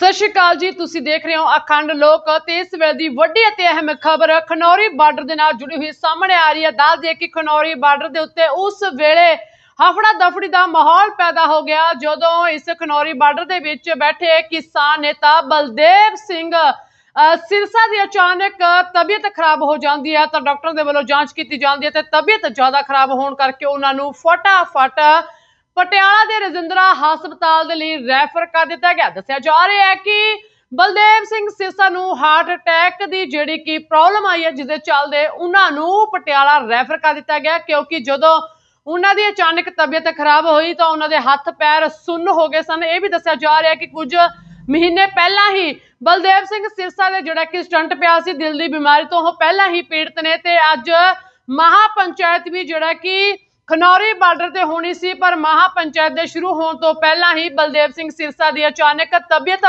ਸਤਿ ਸ਼੍ਰੀ ਅਕਾਲ ਜੀ, ਤੁਸੀਂ ਦੇਖ ਰਹੇ ਹੋ ਅਖੰਡ ਲੋਕ ਤੇ ਇਸ ਵੇਲੇ ਦੀ ਵੱਡੀ ਅਤੇ ਅਹਿਮ ਖਬਰ, ਖਨੌਰੀ ਬਾਰਡਰ ਦੇ ਨਾਲ ਜੁੜੀ ਹੋਈ ਸਾਹਮਣੇ ਆ ਰਹੀ ਹੈ। ਦੱਸ ਦਈਏ ਕਿ ਖਨੌਰੀ ਬਾਰਡਰ ਦੇ ਉੱਤੇ ਉਸ ਵੇਲੇ ਹਫੜਾ ਦਫੜੀ ਦਾ ਮਾਹੌਲ ਪੈਦਾ ਹੋ ਗਿਆ, ਜਦੋਂ ਇਸ ਖਨੌਰੀ ਬਾਰਡਰ ਦੇ ਵਿੱਚ ਬੈਠੇ ਕਿਸਾਨ ਨੇਤਾ ਬਲਦੇਵ ਸਿੰਘ ਸਿਰਸਾ ਦੀ ਅਚਾਨਕ ਤਬੀਅਤ ਖਰਾਬ ਹੋ ਜਾਂਦੀ ਹੈ ਤਾਂ ਡਾਕਟਰ ਦੇ ਵੱਲੋਂ ਜਾਂਚ ਕੀਤੀ ਜਾਂਦੀ ਹੈ ਤੇ ਤਬੀਅਤ ਜ਼ਿਆਦਾ ਖਰਾਬ ਹੋਣ ਕਰਕੇ ਉਹਨਾਂ ਨੂੰ ਫਟਾਫਟ ਪਟਿਆਲਾ ਦੇ ਰਜਿੰਦਰਾ ਹਸਪਤਾਲ ਦੇ ਲਈ ਰੈਫਰ ਕਰ ਦਿੱਤਾ ਗਿਆ। ਦੱਸਿਆ ਜਾ ਰਿਹਾ ਹੈ ਕਿ ਬਲਦੇਵ ਸਿੰਘ ਸਿਰਸਾ ਨੂੰ ਹਾਰਟ ਅਟੈਕ ਦੀ ਜਿਹੜੀ ਕਿ ਪ੍ਰੋਬਲਮ ਆਈ ਹੈ ਜਿਸ ਦੇ ਚੱਲਦੇ ਉਹਨਾਂ ਨੂੰ ਪਟਿਆਲਾ ਰੈਫਰ ਕਰ ਦਿੱਤਾ ਗਿਆ, ਕਿਉਂਕਿ ਜਦੋਂ ਉਹਨਾਂ ਦੀ ਅਚਾਨਕ ਤਬੀਅਤ ਖਰਾਬ ਹੋਈ ਤਾਂ ਉਹਨਾਂ ਦੇ ਹੱਥ ਪੈਰ ਸੁੰਨ ਹੋ ਗਏ ਸਨ। ਇਹ ਵੀ ਦੱਸਿਆ ਜਾ ਰਿਹਾ ਕਿ ਕੁਝ ਮਹੀਨੇ ਪਹਿਲਾਂ ਹੀ ਬਲਦੇਵ ਸਿੰਘ ਸਿਰਸਾ ਦੇ ਜਿਹੜਾ ਕਿ ਸਟੰਟ ਪਿਆ ਸੀ, ਦਿਲ ਦੀ ਬਿਮਾਰੀ ਤੋਂ ਉਹ ਪਹਿਲਾਂ ਹੀ ਪੀੜਤ ਨੇ ਤੇ ਅੱਜ ਮਹਾ ਪੰਚਾਇਤ ਵੀ ਜਿਹੜਾ ਕਿ ਖਨੌਰੀ ਬਾਰਡਰ ਤੇ ਹੋਣੀ ਸੀ, ਪਰ ਮਹਾ ਪੰਚਾਇਤ ਦੇ ਸ਼ੁਰੂ ਹੋਣ ਤੋਂ ਪਹਿਲਾਂ ਹੀ ਬਲਦੇਵ ਸਿੰਘ ਸਿਰਸਾ ਦੀ ਅਚਾਨਕ ਤਬੀਅਤ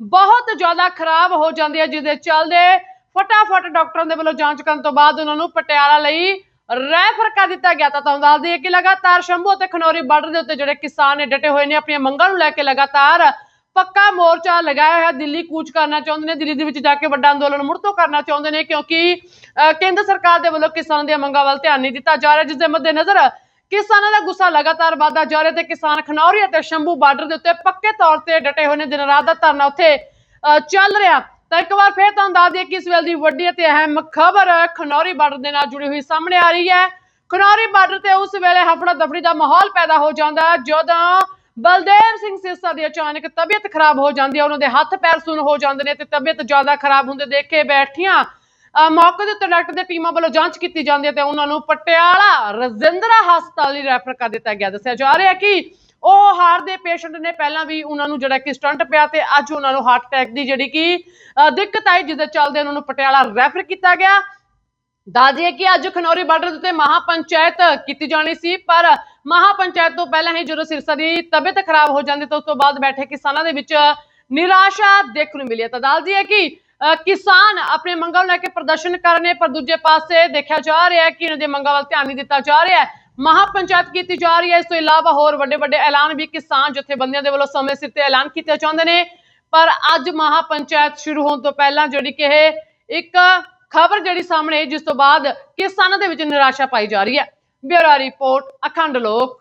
ਬਹੁਤ ਜ਼ਿਆਦਾ ਖਰਾਬ ਹੋ ਜਾਂਦੀ ਹੈ ਜਿਹਦੇ ਚੱਲਦੇ ਫਟਾਫਟ ਡਾਕਟਰਾਂ ਦੇ ਵੱਲੋਂ ਜਾਂਚ ਕਰਨ ਤੋਂ ਬਾਅਦ ਉਹਨਾਂ ਨੂੰ ਪਟਿਆਲਾ ਲਈ ਰੈਫਰ ਕਰ ਦਿੱਤਾ ਗਿਆ ਤਾਂ ਤੁਹਾਨੂੰ ਦੱਸ ਦਈਏ ਕਿ ਲਗਾਤਾਰ ਸ਼ੰਭੂ ਅਤੇ ਖਨੌਰੀ ਬਾਰਡਰ ਦੇ ਉੱਤੇ ਜਿਹੜੇ ਕਿਸਾਨ ਨੇ ਡਟੇ ਹੋਏ ਨੇ, ਆਪਣੀਆਂ ਮੰਗਾਂ ਨੂੰ ਲੈ ਕੇ ਲਗਾਤਾਰ ਪੱਕਾ ਮੋਰਚਾ ਲਗਾਇਆ ਹੋਇਆ ਦਿੱਲੀ ਕੂਚ ਕਰਨਾ ਚਾਹੁੰਦੇ ਨੇ ਦਿੱਲੀ ਦੇ ਵਿੱਚ ਜਾ ਕੇ ਵੱਡਾ ਅੰਦੋਲਨ ਮੁੜ ਤੋਂ ਕਰਨਾ ਚਾਹੁੰਦੇ ਨੇ ਕਿਉਂਕਿ ਕੇਂਦਰ ਸਰਕਾਰ ਦੇ ਵੱਲੋਂ ਕਿਸਾਨਾਂ ਦੀਆਂ ਮੰਗਾਂ ਵੱਲ ਧਿਆਨ ਨਹੀਂ ਦਿੱਤਾ ਜਾ ਰਿਹਾ ਜਿਸ ਦੇ ਮੱਦੇਨਜ਼ਰ ਕਿਸਾਨਾਂ ਦਾ ਗੁੱਸਾ ਲਗਾਤਾਰ ਵਧਦਾ ਜਾ ਰਿਹਾ ਤੇ ਕਿਸਾਨ ਖਨੌਰੀ ਅਤੇ ਸ਼ੰਭੂ ਬਾਰਡਰ ਦੇ ਉੱਤੇ ਪੱਕੇ ਤੌਰ ਤੇ ਡਟੇ ਹੋਏ ਨੇ ਦਿਨ ਰਾਤ ਦਾ ਧਰਨਾ ਉੱਥੇ ਅਹ, ਚੱਲ ਰਿਹਾ। ਤਾਂ ਇੱਕ ਵਾਰ ਫੇਰ ਤੁਹਾਨੂੰ ਦੱਸ ਦਈਏ ਕਿ ਇਸ ਵੇਲੇ ਦੀ ਵੱਡੀ ਅਤੇ ਅਹਿਮ ਖਬਰ ਖਨੌਰੀ ਬਾਰਡਰ ਦੇ ਨਾਲ ਜੁੜੀ ਹੋਈ ਸਾਹਮਣੇ ਆ ਰਹੀ ਹੈ। ਖਨੌਰੀ ਬਾਰਡਰ ਤੇ ਉਸ ਵੇਲੇ ਹਫੜਾ ਦਫੜੀ ਦਾ ਮਾਹੌਲ ਪੈਦਾ ਹੋ ਜਾਂਦਾ ਹੈ ਜਦੋਂ ਬਲਦੇਵ ਸਿੰਘ ਸਿਰਸਾ ਦੀ ਅਚਾਨਕ ਤਬੀਅਤ ਖਰਾਬ ਹੋ ਜਾਂਦੀ ਹੈ ਉਹਨਾਂ ਦੇ ਹੱਥ ਪੈਰ ਸੁੰਨ ਹੋ ਜਾਂਦੇ ਨੇ ਤੇ ਤਬੀਅਤ ਜ਼ਿਆਦਾ ਖਰਾਬ ਹੁੰਦੇ ਦੇਖ ਕੇ ਬੈਠੀਆਂ। ਮੌਕੇ ਦੇ ਉੱਤੇ ਡਾਕਟਰ ਦੇ ਟੀਮਾਂ ਵੱਲੋਂ ਜਾਂਚ ਕੀਤੀ ਜਾਂਦੀ ਹੈ ਤੇ ਉਹਨਾਂ ਨੂੰ ਪਟਿਆਲਾ ਰਜਿੰਦਰਾ ਹਸਪਤਾਲ ਲਈ ਰੈਫਰ ਕਰ ਦਿੱਤਾ ਗਿਆ। ਦੱਸਿਆ ਜਾ ਰਿਹਾ ਕਿ ਉਹ ਹਾਰਟ ਦੇ ਪੇਸ਼ੈਂਟ ਨੇ, ਪਹਿਲਾਂ ਵੀ ਉਹਨਾਂ ਨੂੰ ਜਿਹੜਾ ਕਿ ਸਟੰਟ ਪਿਆ ਤੇ ਅੱਜ ਉਹਨਾਂ ਨੂੰ ਹਾਰਟ ਅਟੈਕ ਦੀ ਜਿਹੜੀ ਕਿ ਦਿੱਕਤ ਆਈ ਜਿਹਦੇ ਚੱਲਦੇ ਉਹਨਾਂ ਨੂੰ ਪਟਿਆਲਾ ਰੈਫਰ ਕੀਤਾ ਗਿਆ। ਦੱਸ ਦਈਏ ਕਿ ਅੱਜ ਖਨੌਰੀ ਬਾਰਡਰ ਦੇ ਉੱਤੇ ਮਹਾ ਪੰਚਾਇਤ ਕੀਤੀ ਜਾਣੀ ਸੀ, ਪਰ ਮਹਾ ਪੰਚਾਇਤ ਤੋਂ ਪਹਿਲਾਂ ਹੀ ਜਦੋਂ ਸਿਰਸਾ ਦੀ ਤਬੀਅਤ ਖਰਾਬ ਹੋ ਜਾਂਦੀ, ਤਾਂ ਉਸ ਤੋਂ ਬਾਅਦ ਬੈਠੇ ਕਿਸਾਨਾਂ ਦੇ ਵਿੱਚ ਨਿਰਾਸ਼ਾ ਦੇਖਣ ਨੂੰ ਮਿਲੀ ਹੈ। ਤਾਂ ਦੱਸਦੀ ਹੈ ਕਿ ਕਿਸਾਨ ਆਪਣੇ ਮੰਗਾਂ ਨੂੰ ਲੈ ਕੇ ਪ੍ਰਦਰਸ਼ਨ ਕਰ ਰਹੇ ਪਰ ਦੂਜੇ ਪਾਸੇ ਦੇਖਿਆ ਜਾ ਰਿਹਾ ਹੈ ਕਿ ਇਹਨਾਂ ਦੀਆਂ ਮੰਗਾਂ ਵੱਲ ਧਿਆਨ ਨਹੀਂ ਦਿੱਤਾ ਜਾ ਰਿਹਾ ਹੈ। ਮਹਾ ਪੰਚਾਇਤ ਕੀਤੀ ਜਾ ਰਹੀ ਹੈ। ਇਸ ਤੋਂ ਇਲਾਵਾ ਹੋਰ ਵੱਡੇ ਵੱਡੇ ਐਲਾਨ ਵੀ ਕਿਸਾਨ ਜਥੇਬੰਦੀਆਂ ਦੇ ਵੱਲੋਂ ਸਮੇਂ ਸਿਰ ਤੇ ਐਲਾਨ ਕੀਤੇ ਚਾਹੁੰਦੇ ਨੇ। ਪਰ ਅੱਜ ਮਹਾ ਪੰਚਾਇਤ ਸ਼ੁਰੂ ਹੋਣ ਤੋਂ ਪਹਿਲਾਂ ਜਿਹੜੀ ਕਿ ਇਹ ਇੱਕ ਖਬਰ ਜਿਹੜੀ ਸਾਹਮਣੇ ਜਿਸ ਤੋਂ ਬਾਅਦ ਕਿਸਾਨਾਂ ਦੇ ਵਿੱਚ ਨਿਰਾਸ਼ਾ ਪਾਈ ਜਾ ਰਹੀ ਹੈ। ਬਿਊਰੋ ਰਿਪੋਰਟ, ਅਖੰਡ ਲੋਕ।